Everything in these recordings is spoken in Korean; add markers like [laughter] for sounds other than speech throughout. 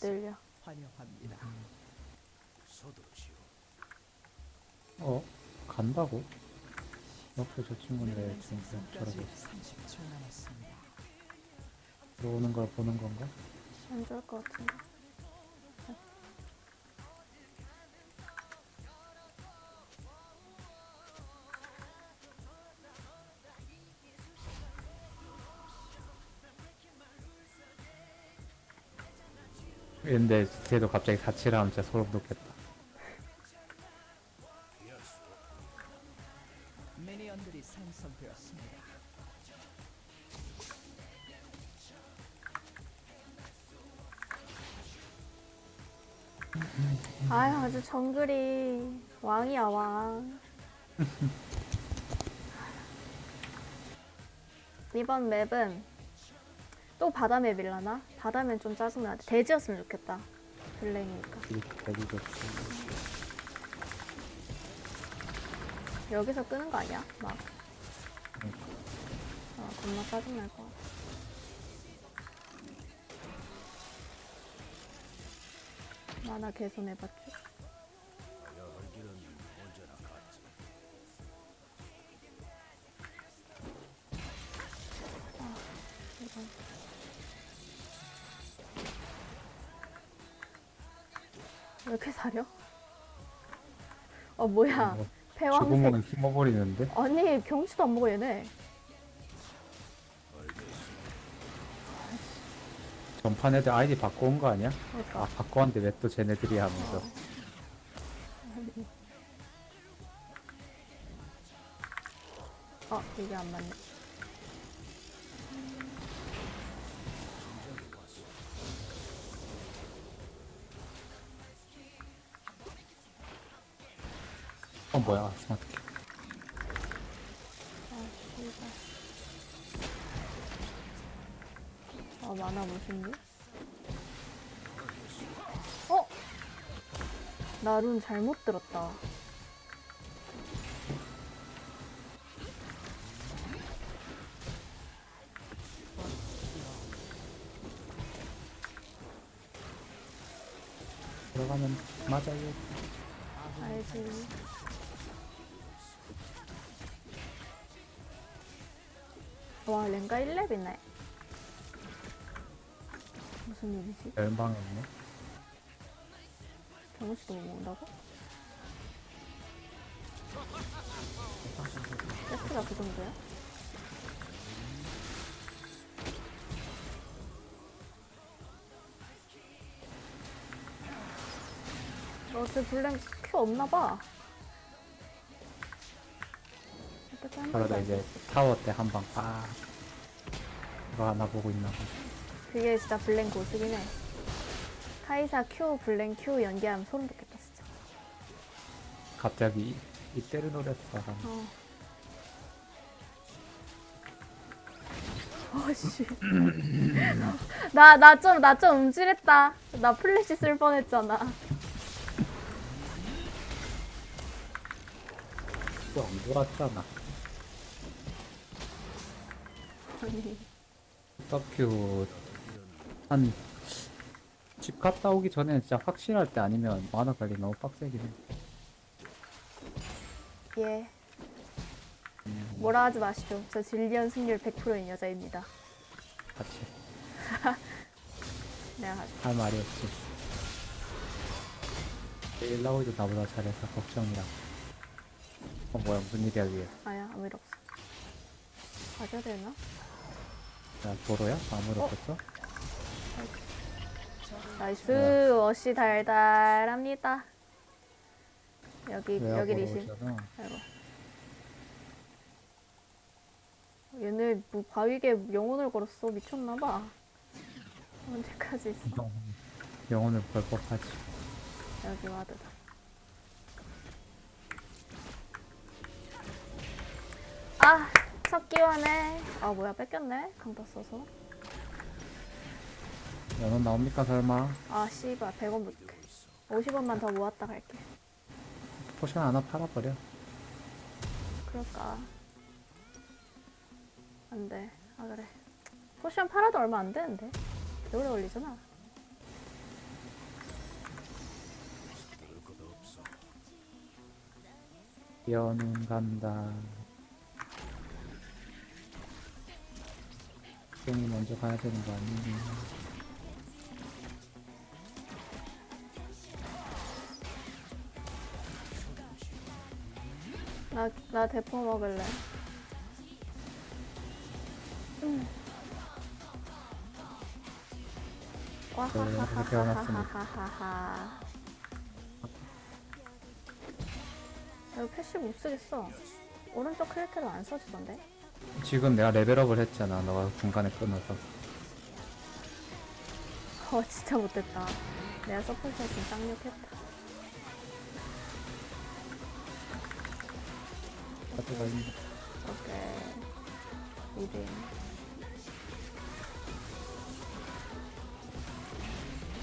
들려. 환영합니다. 서두르시오. 어? 간다고? 옆에 저 친구는 왜 지금 저러고 있어? 30초 남았습니다. 들어오는 걸 보는 건가? 안 좋을 것 같은데. 근데 쟤도 갑자기 사치를 하면 진짜 소름 돋겠다 미니언들이 생성되었습니다. 아유, 아주 정글이 왕이야, 왕. [laughs] 이번 맵은 또 바다 맵일라나? 바다면 좀 짜증나는데 돼지였으면 좋겠다. 블랙이니까. 여기서 끄는 거 아니야? 막. 어, 겁나 짜증날 것 같아. 만화 개손해봤죠? 왜 이렇게 사려? 어, 뭐야. 뭐, 패왕색. 죽으면 숨어버리는데? 아니, 경치도 안 먹어, 얘네. 전판 애들 아이디 바꿔온 거 아니야? 그러니까. 아 바꿔왔는데 왜 또 쟤네들이 하면서 어, 이게 안 맞네. 뭐야 스마트키 아. 아, 만화 무슨 일? 어? 나 룬 잘못 들었다. 들어가면 맞아요 알지. 1렙이네. 무슨 일이지? 멸망했네 경우씨도 못 먹는다고? 세트가 그 정도야? 어제 블랙 큐 없나봐. 어떻게 한 그러다 번도 안 이제. 타워 때 한 방 빡 이거 하나 보고 있나 봐 그게 진짜 블랙 고수긴 해. 카이사 큐, 블랙 큐 연기하면 소름 돋겠다 진짜. 갑자기 이- 이때를 노렸어 어. 어씨. [laughs] 나, 나 좀, 나 좀 움찔했다. 나 플래시 쓸 뻔했잖아. 또안 돌았잖아 아니. 서큐 한집 갔다 오기 전에 진짜 확실할 때 아니면 만화 관리 너무 빡세긴 해 예. 뭐라 하지 마시죠. 저 진리언 승률 100%인 여자입니다. 같이 [laughs] 내가 가져. 할 말이 없지 일라오이도 나보다 잘해서 걱정이라 어 뭐야 무슨 일이야 위에 아야, 아무 일 없어. 가져야 되나? 야 도로야? 아무 일 어? 없었어? 나이스. 어시 달달합니다. 여기, 왜 여기 리신. 아이고. 얘네 뭐 바위게 영혼을 걸었어 미쳤나봐 언제까지 있어 영- [laughs] 영혼을 벌컥하지 여기 와드다 아 석기원에... 아 뭐야 뺏겼네. 강타 써서. 야넌 나옵니까 설마? 아 씨발 100원 못 50원만 더 모았다 갈게. 포션 하나 팔아버려. 그럴까? 안돼. 아 그래. 포션 팔아도 얼마 안 되는데. 오래 걸리잖아. 연운 간다. 똥이 먼저 가야 되는 거 아니니? 나, 나 대포 먹을래. 음. 이렇게 해놨습니다. 와하하하하하하. 이거 패시 못 쓰겠어. 오른쪽 클릭해도 안 써지던데? 지금 내가 레벨업을 했잖아. 너가 중간에 끊어서. 어, 진짜 못됐다. 내가 서포트했으면 쌍욕했다. 가져가 있는 오케이. 리딩.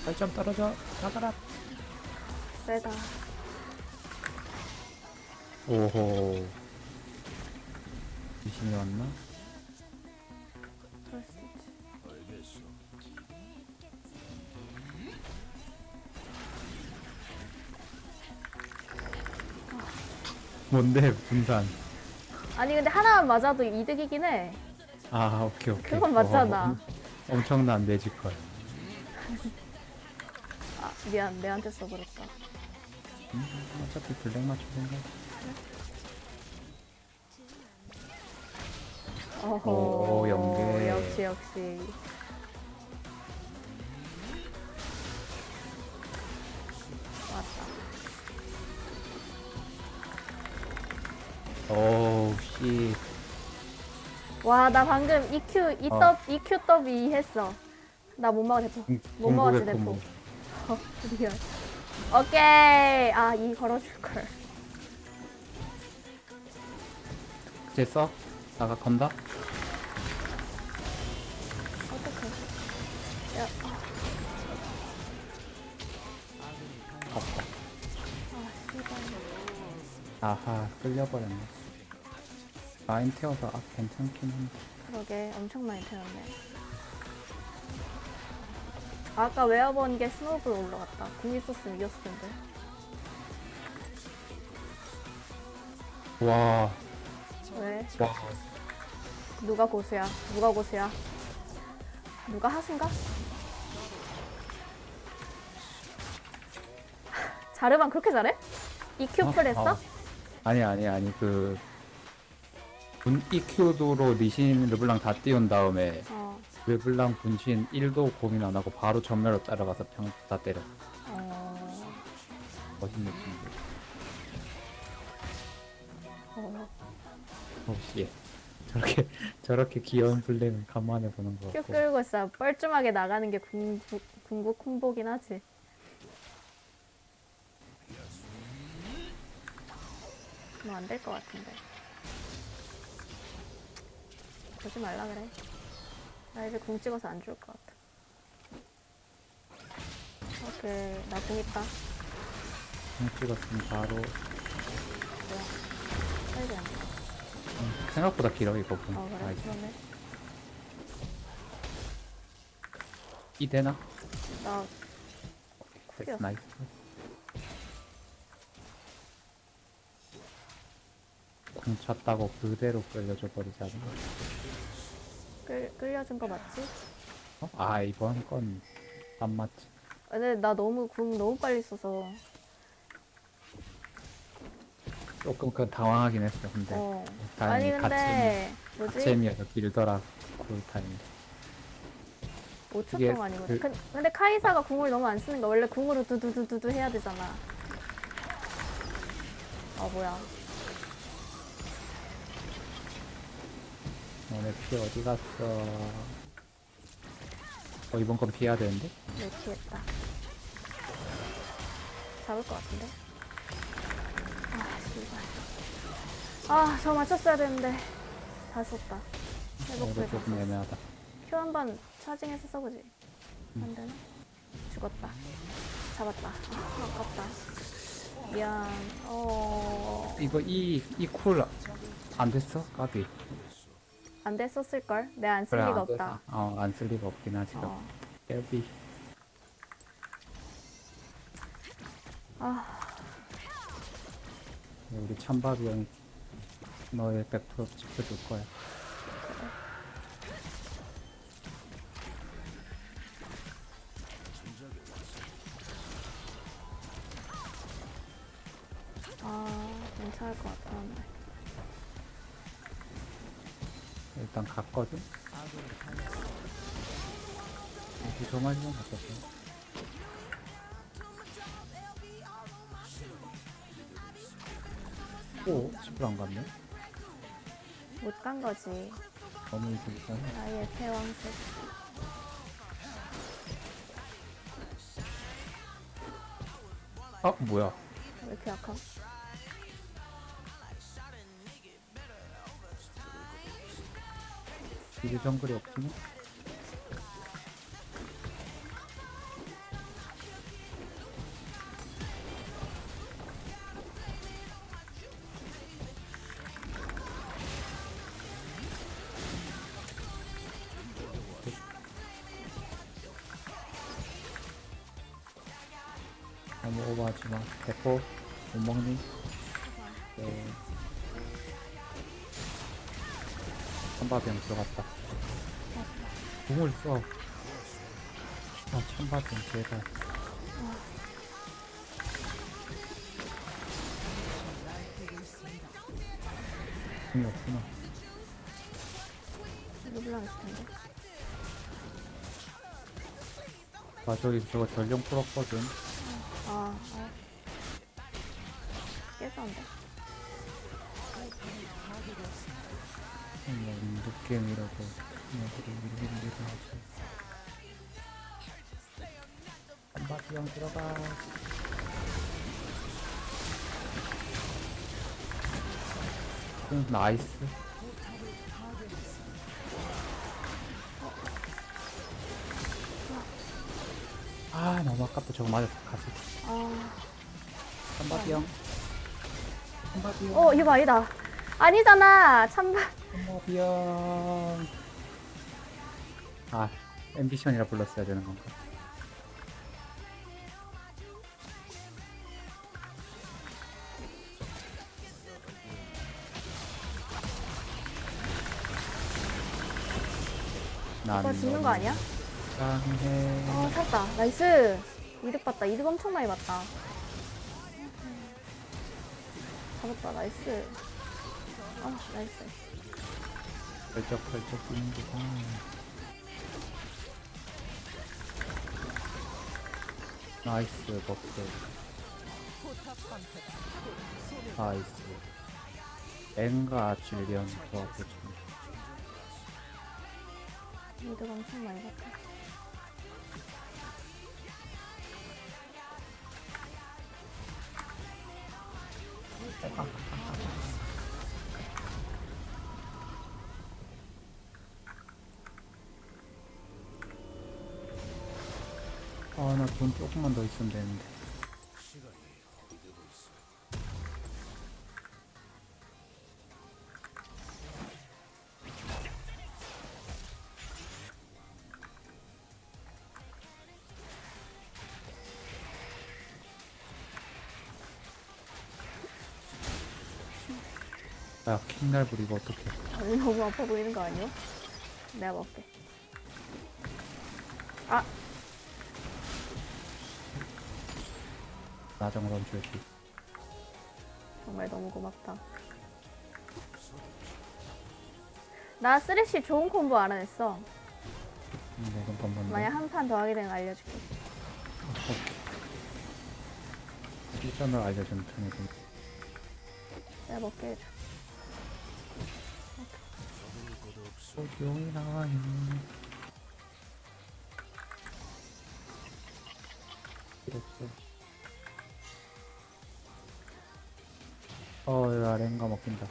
살점 떨어져. 나가라. 세다. 오호. 귀신이 왔나? 뭔데 분산. 아니, 근데 하나만 맞아도 이득이긴 해. 아 오케이 오케이. 그건 맞잖아. 어, 엄청난 매지컬. 아, 미안. 내한테 써버렸다. 음, 어차피 블랙 맞출 생각. 어허. 오, 연계. 역시, 역시. 오우 씨. 와, 나 방금 EQ, E 어. 더 EQ 더비 했어. 나못 막아, 대포. 못 먹었지, 공복의 대포. 콤보. 어, 리얼. 오케이. 아, 이 걸어줄걸. 됐어? 나가 건다? 아하 끌려버렸네. 라인 태워서 아 괜찮긴 한데. 그러게, 엄청 많이 태웠네. 아까 외워본 게 스노우볼 올라갔다. 궁 있었으면 이겼을 텐데. 와, 왜? 와. 누가 고수야? 누가 고수야? 누가 하신가? [laughs] 자르반 그렇게 잘해? EQ 풀 했어? 어. 아니 아니 아니 그 분 EQ도로 리신 르블랑 다 띄운 다음에 어. 르블랑 분신 1도 고민 안 하고 바로 전멸로 따라가서 평다 때렸어. 어. 멋있네 친구. 어. 혹시 저렇게 저렇게 귀여운 플레이는 간만에 보는 거큐 같고. 끌고 있어. 뻘쭘하게 나가는 게 궁구, 궁극 콤보긴 하지. 뭐안될 것 같은데. 보지 말라 그래. 나 이제 궁 찍어서 안 죽을 것 같아. 오케이, 나궁 있다. 형 찍었으면 바로 뭐야? 빨리 안 돼. 음, 생각보다 길어 이거 본. 어, 그래? 나이스. 그러네. 이 되나? 나 됐어 쿨이었어. 나이스. 공 찼다고 그대로 끌려줘 버리지 않나? 끌, 끌려준 거 맞지? 어? 아 이번 건 안 맞지. 근데 나 너무 궁 너무 빨리 써서. 조금 그 당황하긴 했어. 근데 어. 다행히 근데 뭐지? 재미여서 길더라 쿨타임. 5초 이게 동안이거든. 그- 근- 근데 카이사가 궁을 너무 안 쓰는 거 원래 궁으로 두두두두두 해야 되잖아. 아 뭐야? 너네 피 어디 갔어? 어 이번 건 피해야 되는데? 내 피했다. 잡을 것 같은데? 아 씨발. 아 저 맞췄어야 되는데 다 썼다. 다 조금 썼어. 애매하다. 큐한번 차징해서 써보지. 안 되나? 죽었다. 잡았다. 아, 아깝다. 미안. 어. 이거 이 이 쿨 안 됐어? 까비. 안 됐었을 걸? 내가 안 쓸 그래, 리가 안 없다. 어, 안 쓸 리가 없긴 하지. 어. 까비. 아, 우리 찬밥이 형이 너의 100% 지켜줄 거야. 오, 집을 안 갔네? 못 간 거지 너무 일찍 나의 패왕색 아, 뭐야. 왜 이렇게 약함? 이제 정글이 없지 너무 오버하지 마. 대포, 못 먹니? 네. 찬바병 들어갔다. 공을 써. 아, 찬바병 제발. 공이 없구나. 르블랑 있을 텐데 아, 저기 저거 전령 풀었거든. 밀어도, 여기를 밀긴 밀어야지. 찬바병 들어가. 응, 나이스. 아, 너무 아깝다. 저거 맞았어. 가서. 아. 찬바병. 어 이거 아니다 아니잖아 찬바 찬바병. 아, 앰비션이라 불렀어야 되는 건가? 난 오빠 죽는 거 아니야? 사랑해. 어 살다 나이스 이득 봤다 이득 엄청 많이 봤다 잡았다 나이스 아 나이스 펄쩍펄쩍 뛰는 게다. 나이스 버프. 나이스. 엥가 질리언 조합을 좀. 이득 엄청 많이 봤다 아, 나 돈 조금만 더 있으면 되는데. 야, 킹날불 이거 어떡해. 아니 너무 아파 보이는 거 아니야? 내가 먹게 아 나정선 줄기. 정말 너무 고맙다 나 쓰레쉬 좋은 콤보 알아냈어 음, 네. 만약 한판 더 하게 되면 알려줄게 실전을 알려준 편이고. 내가 먹게 해줘 나와요. 필요 없어. 어, 이거 아렌가 먹힌다.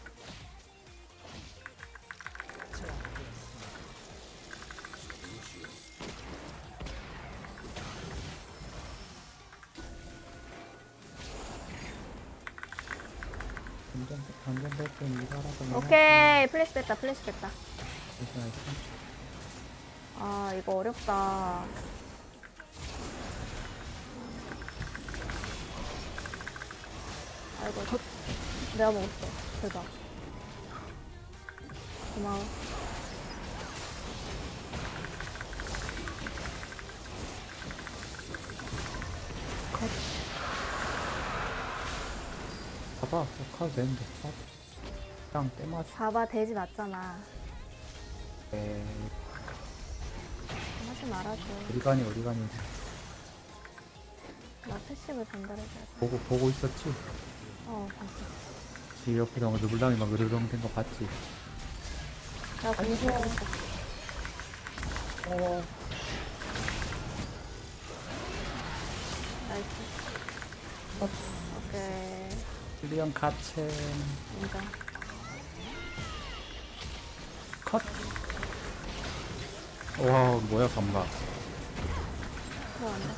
완전, 완전 될땐 이거라도 먹어야지. 오케이 플래시 뺐다 플래시 뺐다 괜찮았어? 아 이거 어렵다 아이고 저, 내가 먹었어. 대박. 고마워. 컷. 봐봐, 카드 되는데. 아, 그냥 때맞 봐봐, 돼지 맞잖아. 에 하지 말아줘. 어디가니, 어디가니. 나 패시브 전달해줘야 돼. 보고, 보고 있었지? 어, 봤어. 지 옆에서 막 르블랑이 막 으르렁 된거 봤지? 나 공부하고 있어. 어. 나이스. 오케이. 르블랑 가첸. 인정. 컷! 와, 뭐야, 감각. 들어간다.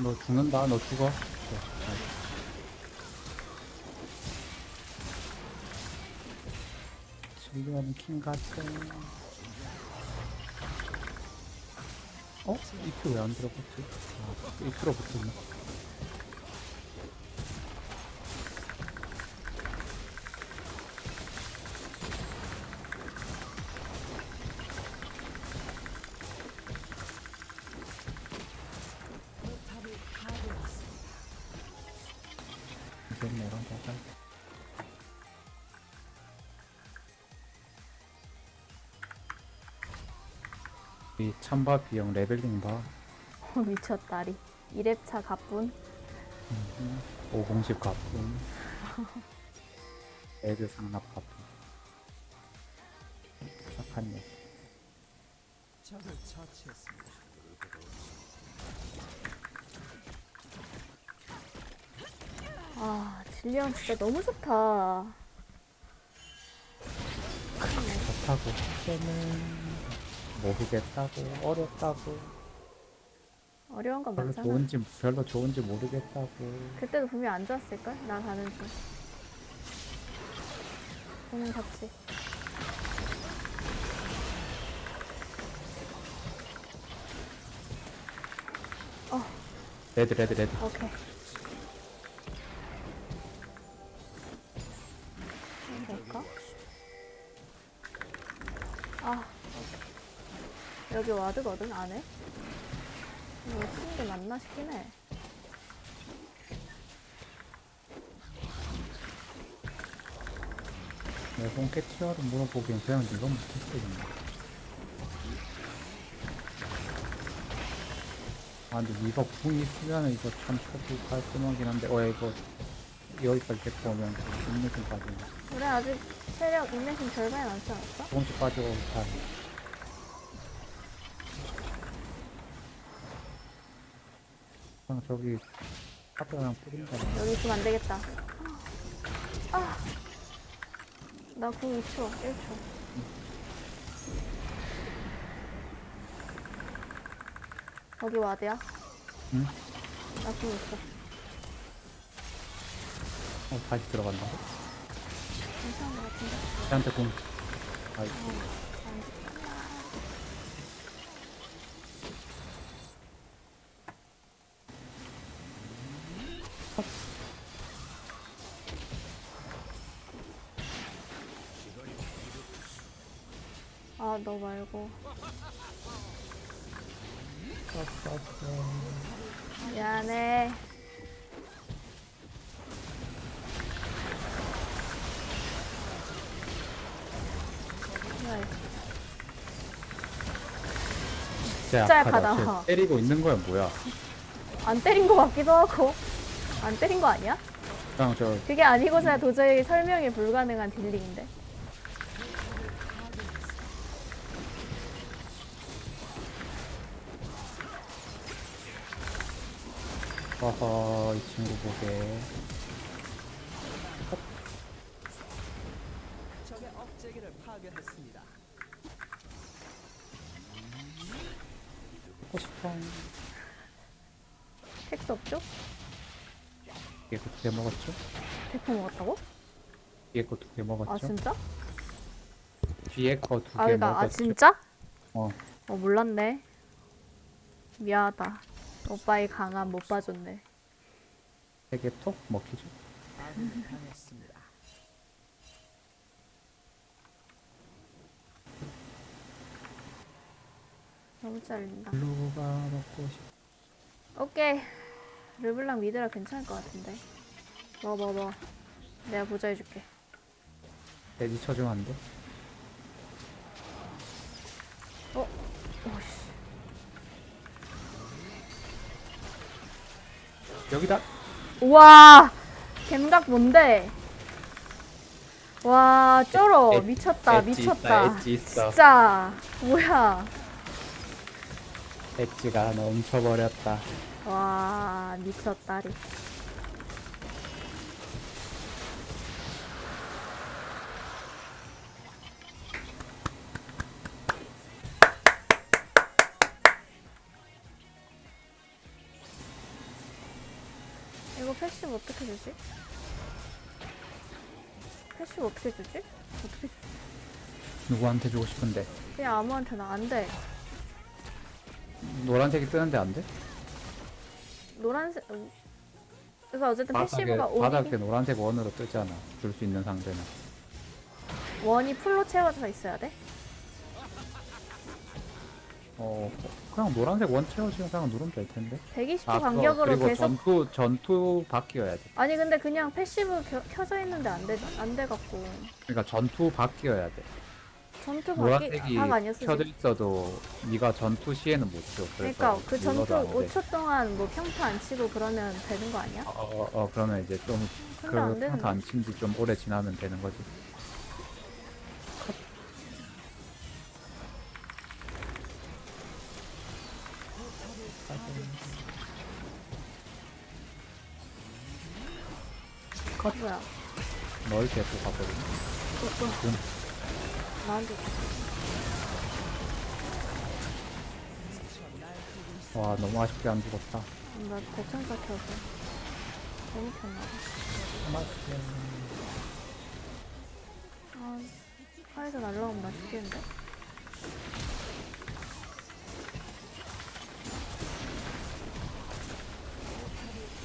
너 죽는다, 너 죽어. 질리언 킹 가첸. 어? 이표 왜 안 들어갔지? 아, 이표로 붙었네. 포탑을 파괴했습니다. 이제 이 찬바 비용 레벨링 봐. 어, [laughs] 미쳤다리. 2렙차 가뿐. 5공식 가품. [laughs] 애드 상납 가품. 착한 녀석. 적을 처치했습니다. 아, 질리언 진짜 너무 좋다. 좋다고 하면은 모르겠다고 어렵다고 어려운 건 별로 맞잖아. 좋은지 별로 좋은지 모르겠다고 그때도 분명 안 좋았을걸? 나 가는 중. 오늘 같이. 레드 레드 레드 오케이. 여기 와드거든, 안에? 이거 쓰는 게 맞나 싶긴 해. 내 손캐치어를 물어보기엔 그냥 네가 못했어 아 근데 네가 궁 있으면 이거 참 쳐도 깔끔하긴 한데 어 이거 여기까지 데리고 오면 인내심 빠지네 우리 아직 체력 인내심 절반이 남지 않았어? 조금씩 빠지고 다 그냥 저기 카드랑 뿌린다 여기 있으면 안 되겠다. 아! 나 9, 2초, 1초. 거기 와드야? 응? 나9 있어. 어 다시 들어간다고? 괜찮은 것 같은데? 쟤한테 궁 아이 아, 너 말고. 미안해. 진짜 약하다 약하다. 쟤 때리고 있는 거야 뭐야 안 때린 것 같기도 하고. 안 때린 거 아니야? 그냥 저 그게 아니고서야 도저히 설명이 불가능한 딜링인데. 어허 이 친구 보게 적의 억제기를 파괴했습니다. 하고 싶어 택도 없죠? 뒤에 거두개 먹었죠? 대포 먹었다고? 뒤에 거 두개아 먹었죠? 진짜? 뒤에 거두아개 그니까 아 먹었죠? 진짜? 어 어 몰랐네. 미안하다. 오빠의 강함 못 봐줬네. 세개 톡 먹히죠. 아군이 당했습니다. 너무 잘린다. 블루가 먹고 싶. 오케이. 르블랑 미드라 괜찮을 것 같은데. 뭐, 뭐, 뭐. 내가 보좌해줄게. 돼지 쳐주면 안 돼? 여기다. 우와! 갬각 뭔데? 와, 쩔어. 엣- 미쳤다, 엣지 미쳤다. 있다, 엣지 있어. 진짜. 뭐야. 엣지가 넘쳐버렸다. 와, 미쳤다리. 이거 패시브 어떻게 주지? 패시브 어떻게 주지? 어떻게 주지? 누구한테 주고 싶은데 그냥 아무한테나 안 돼. 노란색이 뜨는데 안 돼? 노란색. 음. 그래서 어쨌든 바닥에 패시브가 바닥에 노란색 원으로 뜨잖아. 줄 수 있는 상대는. 원이 풀로 채워져 있어야 돼? 어 그냥 노란색 원 채워지는 상황 누르면 될 텐데. 120도 아, 그거 간격으로 그리고 계속 전투 전투 바뀌어야 돼. 아니 근데 그냥 패시브 켜, 켜져 있는데 안 돼, 안 돼 갖고 그러니까 전투 바뀌어야 돼. 전투 바뀌 노란색이 박 아니었어 켜져 지금? 있어도 네가 전투 시에는 못 줘. 그래서 그러니까 그 전투 눌러도 안 돼. 5초 동안 뭐 평타 안 치고 그러면 되는 거 아니야? 어, 어, 어 그러면 이제 좀 근데 안그 되는데. 평타 안 친지 좀 오래 지나면 되는 거지. 널 계속 가버리네. 음. 나한테 와 너무 아쉽게 안 죽었다. 나 대천사 켜서 너무 켰나 봐. 아, 차에서 날라오면 나 죽겠는데?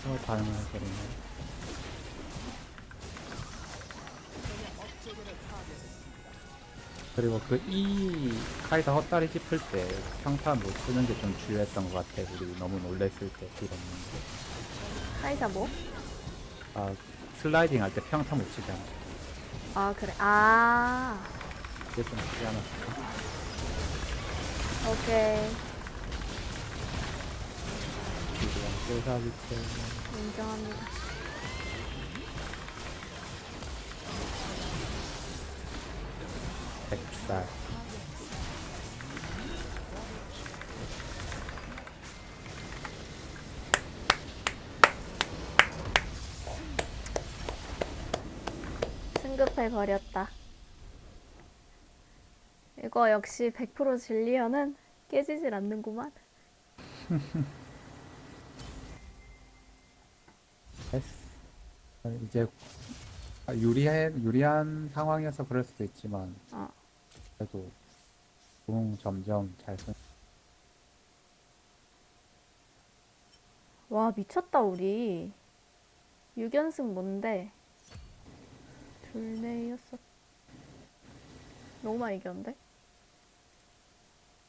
어, 반응을 해버리네. 그리고 그 이 카이사 헛다리 짚을 때 평타 못 쓰는 게 좀 주요했던 것 같아. 우리 너무 놀랬을 때 이런 거. 카이사 뭐? 아 슬라이딩 할 때 평타 못 거. 아 그래 아 그게 좀 쉽지 않았을까? 오케이 인정합니다. 백살 승급해 버렸다. 이거 역시 100% 진리어는 깨지질 않는구만. [laughs] 됐어. 아, 이제 아, 유리한 유리한 상황이어서 그럴 수도 있지만 어. 그래도 공 점점 잘 쓰. 와 미쳤다 우리. 6연승 뭔데? 둘내였어. 너무 많이 이겼는데?